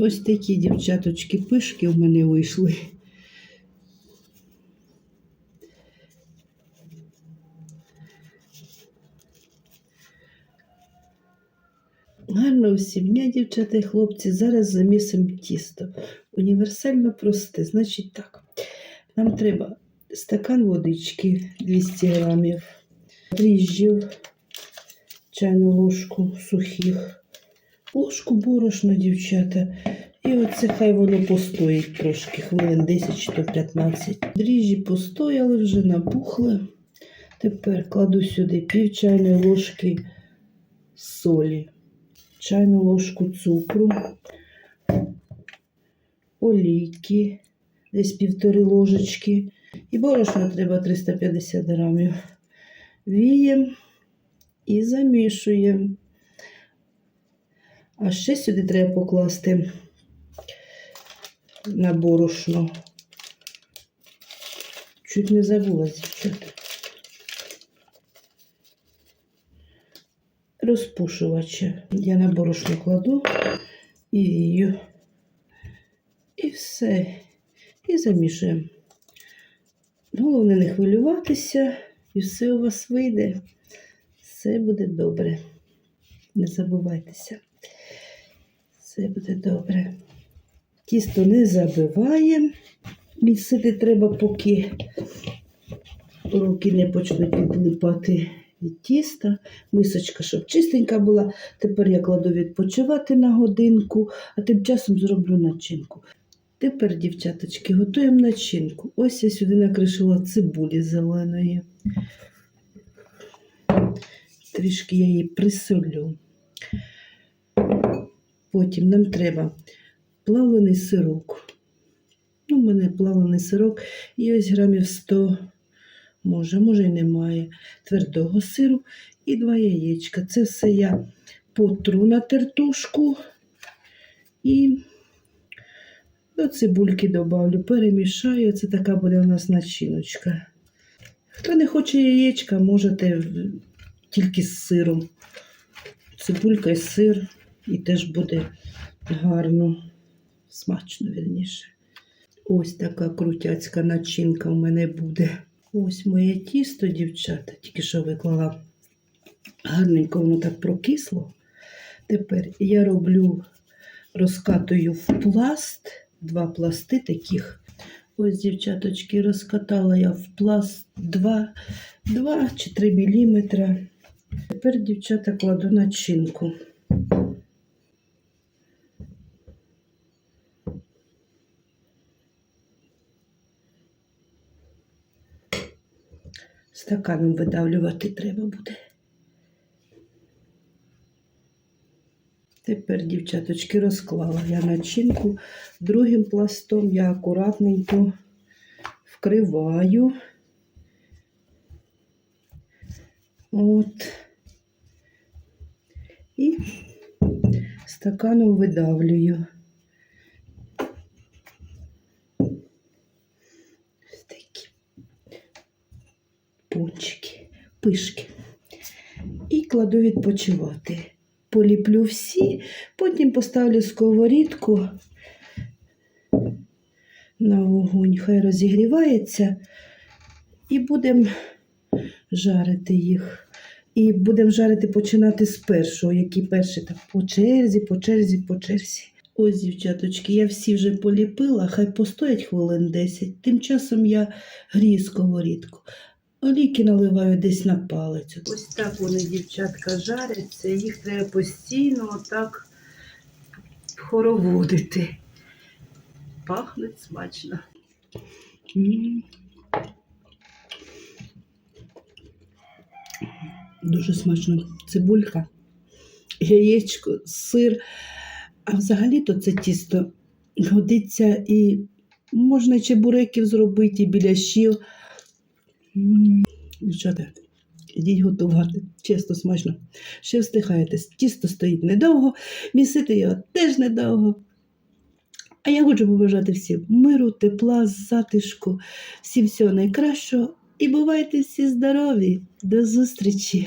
Ось такі дівчаточки пишки в мене вийшли. Гарно усім дня, дівчата і хлопці. Зараз замісимо тісто. Універсально просте. Значить так. Нам треба стакан водички 200 грамів, дріжджів, чайну ложку сухих, ложку борошна, дівчата. І оце хай воно постоїть трошки, хвилин 10 чи то 15. Дріжджі постояли, вже набухли. Тепер кладу сюди пів чайної ложки солі, чайну ложку цукру, олійки, десь півтори ложечки. І борошна треба 350 грамів. Віємо і замішуємо. А ще сюди треба покласти на борошно. Чуть не забула, дівчата. Розпушувача. Я на борошно кладу і вію. І все. І замішуємо. Головне не хвилюватися, і все у вас вийде. Все буде добре. Не забувайтеся. Все буде добре. Тісто не забиваємо. Місити треба, поки руки не почнуть відлипати від тіста. Мисочка, щоб чистенька була. Тепер я кладу відпочивати на годинку, а тим часом зроблю начинку. Тепер, дівчаточки, готуємо начинку. Ось я сюди накришила цибулі зеленої. Трішки я її присолю. Потім нам треба плавлений сирок. Ну, у мене плавлений сирок і ось грамів 100, може, може й немає, твердого сиру і два яєчка. Це все я потру на тертушку і до цибульки добавлю, перемішаю. Це така буде у нас начиночка. Хто не хоче яєчка, можете тільки з сиром. Цибулька і сир, і теж буде гарно, смачно вірніше. Ось така крутяцька начинка в мене буде. Ось моє тісто, дівчата, тільки що виклала. Гарненько воно так прокисло. Тепер я роблю, розкатую в пласт, два пласти таких. Ось, дівчаточки, розкатала я в пласт 2, 2 чи 3 міліметра. Тепер, дівчата, кладу начинку. Стаканом видавлювати треба буде. Тепер, дівчаточки, розклала я начинку. Другим пластом я акуратненько вкриваю. От. І стаканом видавлюю. Ось такі пончики, пишки. І кладу відпочивати. Поліплю всі, потім поставлю сковорідку на вогонь, хай розігрівається, і будемо жарити їх. І будемо жарити починати з першого, який перший так по черзі, по черзі, по черзі. Ось, дівчаточки, я всі вже поліпила, хай постоять хвилин 10. Тим часом я грію сковорідку. Олійки наливаю десь на палицю. Ось так вони, дівчатка, жаряться. Їх треба постійно отак хороводити. Пахнуть смачно. М. Дуже смачно. Цибулька, яєчко, сир. А взагалі-то це тісто годиться і можна чебуреків зробити, і біляшів. Дівчата, ідіть готувати. Чесно, смачно. Ще встигаєте. Тісто стоїть недовго, місити його теж недовго. А я хочу побажати всім миру, тепла, затишку, всім всього найкращого. І бувайте всі здорові. До зустрічі!